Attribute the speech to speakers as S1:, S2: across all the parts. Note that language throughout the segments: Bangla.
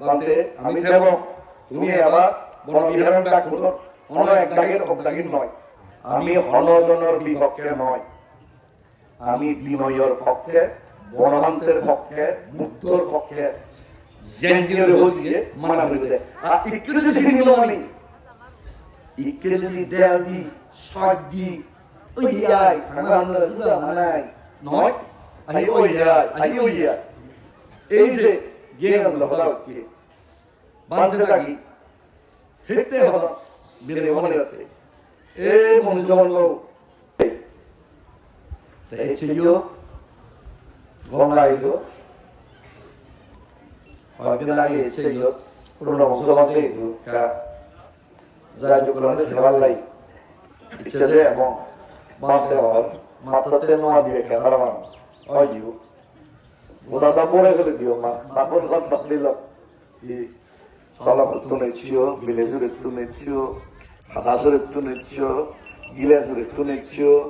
S1: বান্তে আমি থেব তুমি এবার বনবিহারণ ডাক অন এক ডাকের অবদাগীর নয়। আমি হনজনের বিপক্ষে নয়। আমি বিনয়ের পক্ষে বনমান্তের পক্ষে মুক্তর পক্ষে জেন্দির হইয়ে মানা হইতে। আর ইকে যদি সিনিল মানি ইকে যদি দেয়াল দি সজ দি ওই আই খানা আমরা দুদা মানাই নয়? আই ওই আই আই ওই এই যে জ্ঞান লহলা হচ্ছে বান্তে থাকি হেঁটে হলো বেড়ে মনে রাখতে এ মনুষ্য বলল হেঁচেও গঙ্গা এলো। কয়েকদিন আগে হেঁচেও পুরোনো বংশবাদে যা যোগ্য সেবার লাই ইচ্ছে যে এবং বাঁধতে হল মাত্রাতে নোয়া দিয়ে খেলার মানুষ হয় জীব ওটা পড়ে গেলে দিও মা তারপর রাত দিল Salapatun etiyor, bilezur etun etiyor, hadazur etun etiyor, gilezur etun etiyor,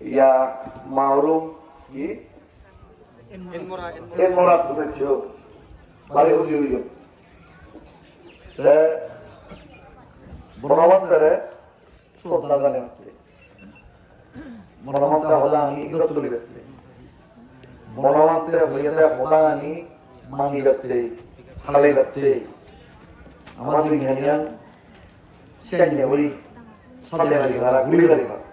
S1: ya mağrum ki en morat etun etiyor. Bari ucuyor. Ve বনমন্ত্রে শ্রদ্ধা বনমন্ত্রে মানি ব্যক্তি হালাই ব্যক্তি আমাদের জ্ঞানিয়ান সেখানে ওই সাথে গাড়ি ভাড়া গুলি গাড়ি ভাড়া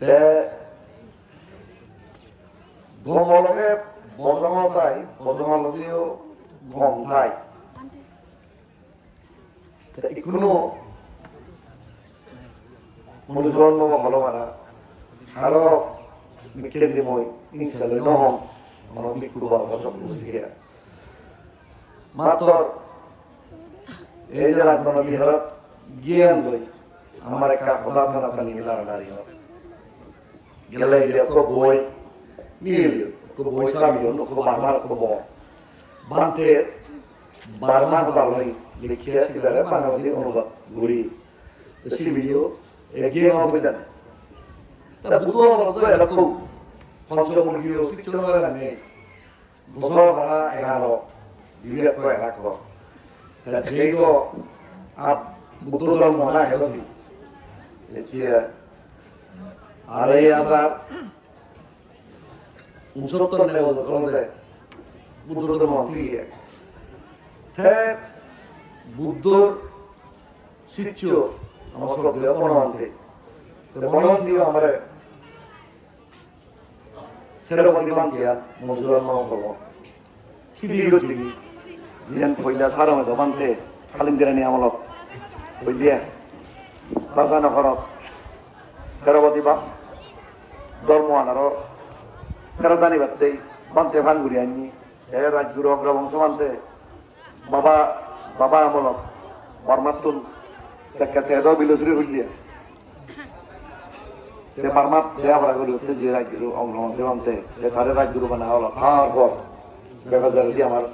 S1: তে গমলকে বদমতাই বদমলকেও গম খাই কোনো মনুজন্ম হলো মারা আরও মিকেল দিমই ইনশাল্লাহ নহম আমার বিকুর বাবা সব বুঝিয়ে মাত্র এই যে আপনার বিহারত জ্ঞান লই আমার একটা পদার্থ আপনার গেলার নারী গেলে যে কো বই নিল কো বই সাবি অন্য কো বারবার কো ব বানতে বারবার বালই লিখিয়া সিলারে বাংলাদেশি অনুবাদ ঘুরি সেই ভিডিও এগিয়ে হবে জানে তা বুদ্ধ মতো এরকম পঞ্চমুখীয় শিক্ষণ নেই। বছর ভাড়া এগারো বিবেক তা যেগো আপ বুদ্ধ ধর্ম না হেলদি আড়াই হাজার উনসত্তর নেব বুদ্ধ ধর্ম তে বুদ্ধর শিষ্য আমার শ্রদ্ধেয় বনমন্ত্রী বনমন্ত্রী আমার সেরকম মান্তিয়া মজুরার নাম করব খিদির চিনি যেন পইলা সারমে দমানতে খালিন্দিরানি আমলত বুঝলিয়ে বাজানো ঘরত তেরবতী বা ধর্ম আনারো তেরো দানি বাত্তেই বানতে আনি এ রাজগুরু অগ্রবংশ মানতে বাবা বাবা আমলত এদো বিলুশ্রী হইলিয়া তে বার্মাত দেয়া ভরা করি, হচ্ছে যে রাজগুরু অগ্রবংশ মানতে যে তারে রাজগুরু বানা হলো খাওয়ার পর দেখা যায় যে আমার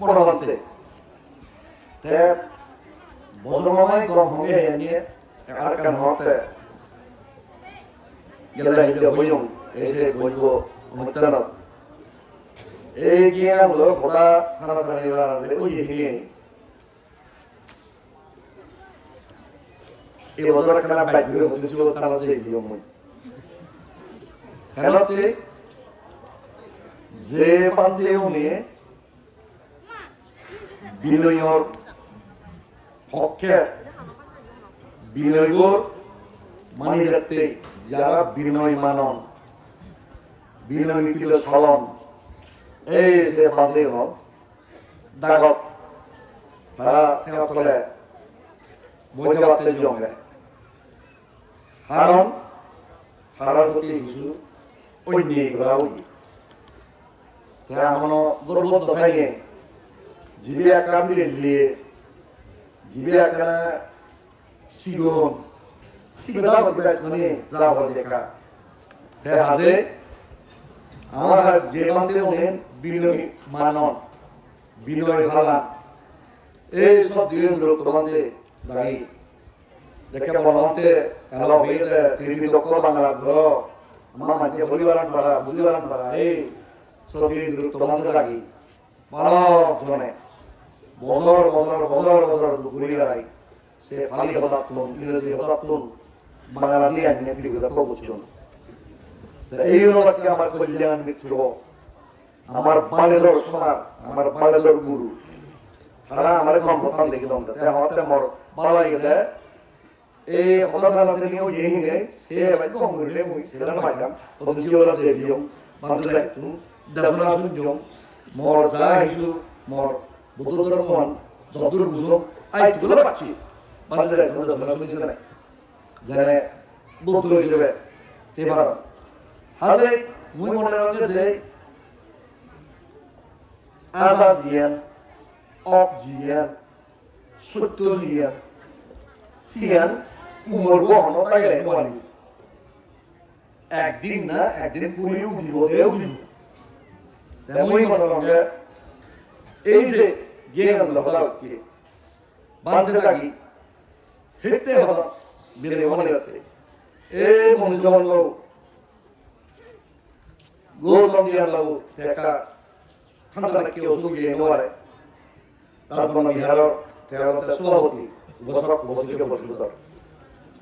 S1: পরবর্তী তে বজ্রমায় গরম হয়ে নিয়ে আর কান হতে গেলে এসে বইব অনুষ্ঠান এই গিয়ে হলো খোদা খানা খানা ওই হিলে এই বছর খানা বাইক করে হেলতে যে পান্তে উনি বিনয়র পক্ষে বিনয়র মানি রাখতে যারা বিনয় মানন বিনয় নীতির ফলন এই যে বাদে হন দাগত তারা theo তলে বইতে বাতে জমে কারণ তারার প্রতি কিছু অন্যায় করা উচিত তারা এমন গর্বত থাকে জিবে একা বিরেলিয়ে জিবে একা সিগন সিগন দা বলবে মানে যা বলে একা তে হাজে আমার যে বান্তে বিনয় মানন বিনয় ভালা এই সব দিয়ে বিরক্ত বান্তে দাঁড়ি দেখে বলতে এলো হইতে তিরিবি বাংলা গ্রহ আমার এই কল্যাণ মিত্র। আমার বালেদর সোনার আমার বালেদর গুরু। তারা আমার কম প্রথম দেখিলাম হতে মর বালাই গেলে এই হতাদানা থেকে ওই এই নে সে ভাই কম করলে মুই সেটা পাইলাম ওদের জিওলা দেবিও বান্দরে তু দাসনা শুনজম মর যা হিসু মর বুদ্ধ ধর্মন যদুর বুঝো আই তুলে পাচ্ছি বান্দরে তু দাসনা শুনছি না জানে বুদ্ধ হিসেবে তেবার হাতে মুই রাখছে যে আজাদ জিয়ান অক জিয়ান সত্য জিয়ান সিয়ান উমর গহন তাই নোয়ালি একদিন না একদিন পুরিও দিব দেও দিব। তেমনই মনে রাখবে এই যে জ্ঞান লহলা হচ্ছে বাঁধতে থাকি হেঁটতে হলো বেলে মনে রাখতে এই মনুষ্য বলল গৌতম বিহার লাগু একটা ঠান্ডা কেউ সুগিয়ে নোয়ারে তারপর বিহারের তেরোতে সভাপতি বসক বসিকে বসিত মনুষ্য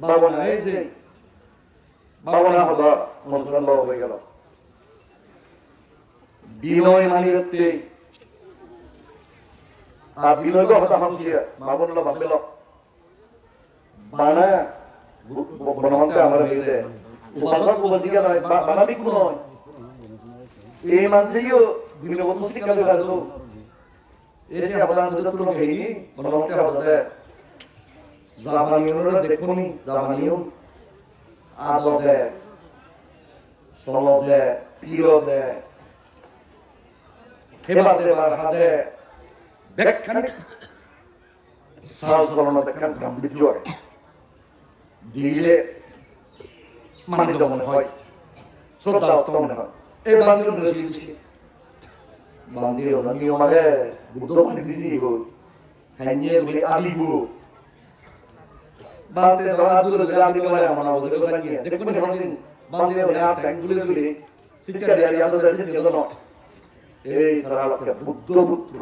S1: বাবনা এই যে বাবনা হলো মন্ত্রণ বাবু হয়ে গেল। বিনয় মানিরতে আর বিনয় গো হতা হামসিয়া বাবন লো। বাপেল বানা বনমন্তে আমার হইতে উপাসক বদলি গেল বানা বিকু নয়। এই মানছেও বিভিন্ন বন্ধু কালে রাজু এসে আবদান দুটো তুলো ঘেরি বনমন্তে হতে জাপানিয়রা দেখুনি, জাপানিয় আদতে সলতে পিরতে, হেবাতে বার হাতে সাল সলনা দেখান গাম্ভীর্য দিলে মনে হয় শ্রদ্ধা মনে হয়। এই বান্দির রসি দিছি বান্দির নিয়ম মানে বুদ্ধ মানে দিছি গো হ্যাঞ্জে বলি আদিগু বান্তে ধরা দূরে দূরে আদি বলে আমার বলে কথা কি দেখুন হদিন বান্তে বলে আর ট্যাঙ্ক দূরে দূরে শিক্ষা দেয়া ইয়াদ দেশে দিল না এই তারা লক্ষ্যে বুদ্ধ পুত্র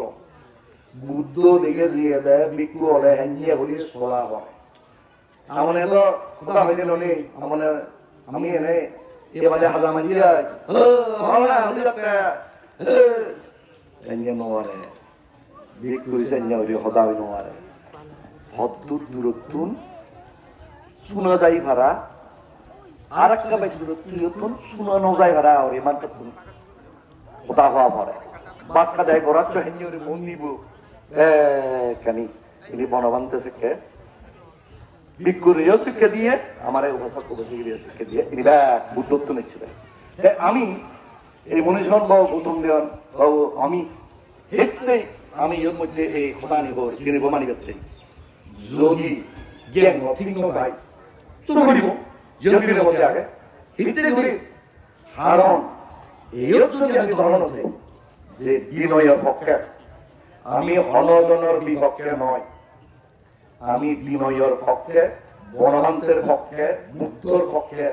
S1: বুদ্ধ দিকে দিয়ে দেয় বিক্রু হলে হ্যাঞ্জিয়া বলি সোলা হয় আমনে তো কথা হইতে ননি আমনে আমি এনে এ বাজে হাজা মাজিয়া ও ভালো আমি যাতে হ্যাঞ্জিয়া নোয়ারে বিক্রু হ্যাঞ্জিয়া বলি হদা হই নোয়ারে হদ্দুর দূরত্বন শোনা যায় ভাড়া আর একটা বাইক দূরত্বন শোনানো যায় ভাড়া আর ইমান তো হতা হওয়া ভরে বাক্কা দেয় গোরাচ্ছ মন নিব কানি ইনি বনবান্তে শিখে বিজ্ঞনীয় শিক্ষা দিয়ে আমার উপাসক উপযোগীয় শিক্ষা দিয়ে ইনি ব্যাক বুদ্ধত্ব নিচ্ছিলেন আমি এই মনীষণ বাবু গৌতম দেওয়ান বাবু আমি হেঁটতেই আমি এর মধ্যে এই খোদা নিব যিনি বোমা নিবে যোগী জ্ঞান ঠিক নয় চুপ করিব জন্মির মধ্যে আগে। হিতে করি হারণ এই যদি আমি ধারণা হতে। যে বিনয়ের পক্ষে। আমি অনজনের বিপক্ষে নয়। আমি বিনয়ের পক্ষে বনমান্তের পক্ষে মুক্তর পক্ষে।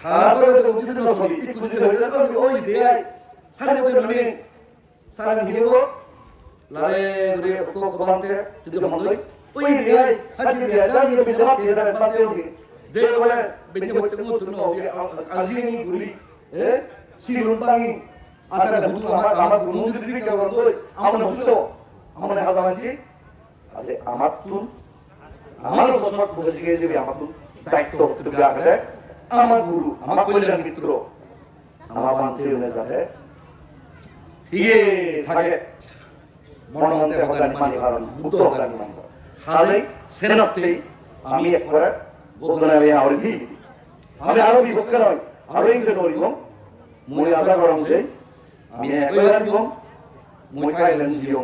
S1: আলে হাতরে তো উচিত না সবই একটু যদি হয়ে যায় তো ওই দেয় সারে মধ্যে ননি সারে হিলিব। লারে দরে কো কবান্তে যদি মন্দই ওই দেয় সাজি দেয় জানি বিদা দিয়ে দেয় পাতে ওকে দে বলে বিন্দু হতে মুত নো আজিনি গুরি এ? সিলুন পানি। আসলে হুজুর আমার আমার মন্দির দিকে কেউ করতো আমরা বুঝলো আমরা হাজা মানছি আরে আমার তুন। আমার বসত বলে শিখে দেবে আমার দায়িত্ব তুমি আগে আমার গুরু আমার কল্যাণ মিত্র আমার বান্তি উনি যাতে হিগে থাকে মনমন্তে হকানি মানি হারান বুদ্ধ হকানি মানি হালে সেনাতে আমি একবারে বদনা আমি আউরি দি আমি আরও বিভক্ত নয় আরও ইংসে নরিব মই আশা করম যে আমি একবারে দিব মই কাইলেন দিও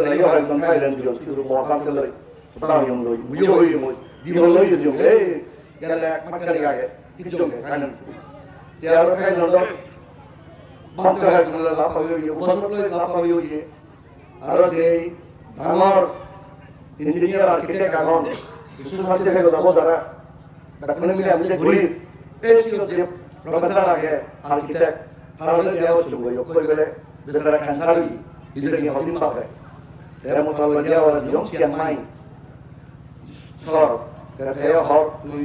S1: লই হয় কোন কাইলেন দিও কিন্তু বড় বান্দে লই তাও ইং লই মুই হই মই দিব লই দিও এই গেলে এক মাকারি আগে কিছু কাইলেন তে আর কাইলেন দর বান্দে হয় কোন লাভ পাইও বসত লই লাভ পাইও ইয়ে আর ডাঙৰ ইঞ্জিনিয়াৰ আৰ্কিটেক্ট আগন বিশেষ মাঝে থেকে যাব যারা এখন মিলে আমি যে ঘুরি এই ছিল যে প্রফেসর আগে আর্কিটেক্ট তাহলে দেওয়া ছিল ওই কই গেলে? বেচারা খানসারি হিজরি হদিন পাবে। এর মতো লজ্জা ওরা দিও সিয়ান মাই সর তে হর তুই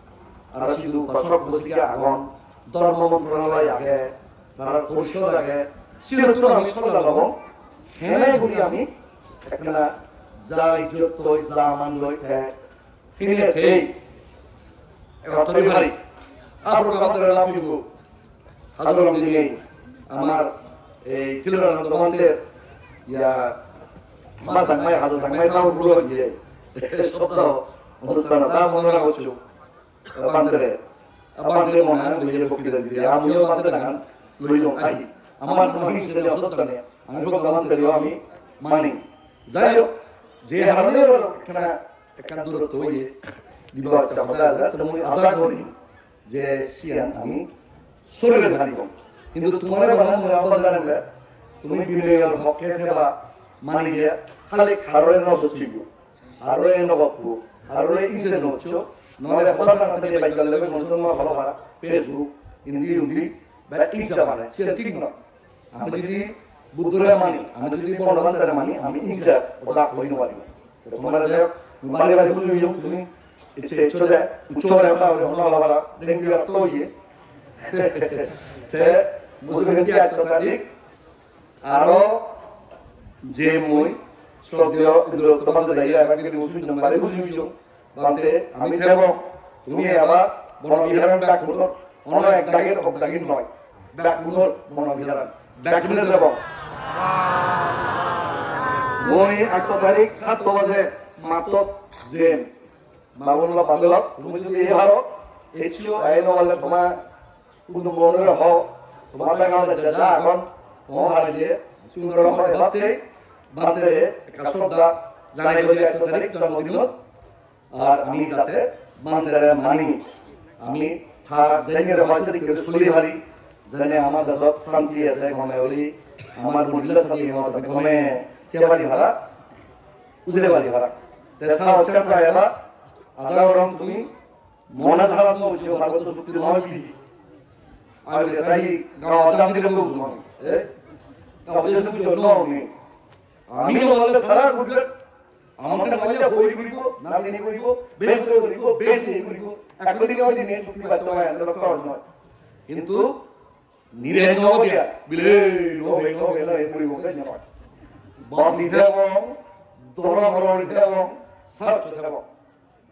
S1: সিধু কসরক বসিয়া আগন ধর্ম মন্ত্রণালয় আগে তার পরিষদ আগে সিদতুন আমি সরলা লব হেনে বলি আমি একটা যা ইজ্জত লই যা মান লই থে হিনে থেই তরি ভারি আপনার আমাদের লাভ দিব হাজার দিনে আমার এই তিলরানন্দ মন্দির ইয়া মা সাংমাই হাজার সাংমাই তাও গুলো দিয়ে শব্দ অনুষ্ঠান তা মনে রাখছিল বান্দরে বান্দরে মনে হয় দিয়ে আমিও বান্দরে মনে আমি ভগবান আমি মানি যাই হোক যে হয়ে আমি কিন্তু তোমার হকে থেবা মানি দিয়া খালি খারোয়ে ন সচিব হারোয়ে ন গপ্পু হারোয়ে ইসে নচ্ছো মা ভালো ভাড়া ফেসবুক হিন্দি হিন্দি বা ইনস্টা মানে সেটা ঠিক নয় আমি যদি বুদ্ধরে মানি আমি যদি বর্ণবান্তরে মানি আমি ইনস্টা ওটা কইনো পারি তোমরা যে বারে বারে বুঝি যাও তুমি ইচ্ছে চলে চলে ওটা ওটা ভালো ভাড়া দেখবি আর তো ইয়ে তে মুসলিম একটা তারিখ আরও যে মই শ্রদ্ধেয় ইন্দ্র তোমাদের দাইয়া এবারে মুসলিম নাম্বারে বুঝি বান্তে আমি থেব তুমি আবার বনবিহারণ ব্যাকুণ অন্য এক দাগের দাগের নয়। ব্যাকুণর বনবিহারণ ব্যাকুণে যাব মই আট তারিখ সাত বাজে মাত্র জেন বাবুল্লাহ বাদল তুমি যদি এই হারো এইচিও আইন বলে তোমার কোনো মনের হ তোমার গাঁও যা এখন। মহারাজ দিয়ে সুন্দর হয় বাতে বাতে শ্রদ্ধা জানাই বলে এক তারিখ জন্মদিনত আর আমি তাতে মানতে মানি আমি জেনে হয়তো কেউ স্কুলে ভারি জেনে আমার দেশত শান্তি আছে গমে ওলি আমার মহিলা সাথী মত গমে চেবারি ভাড়া, উজরে বাড়ি ভাড়া। তেসা হচ্ছে প্রায় এবার আদা রং তুমি মনে ধারা তো যে ভারত নয় কি আর তাই গাঁও আদাম দিকে বুঝব এ দেশ বুঝো নয় আমি বললে খারাপ বুঝবে আমাকে বললে বই করিব না তিনি করিব বেশ করে করিব বেশ করিব। এখন দিকে ওই দিনে চুক্তি বাধ্য তোমার এত কর নয়। কিন্তু নিরে নব দিয়া বিলে নবে নবে না এই করিব কেন নয় বাপ দিতে এবং দরা বড় দিতে এবং সাত দিতে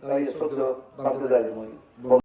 S1: তাই সত্য বাদ দেয় মই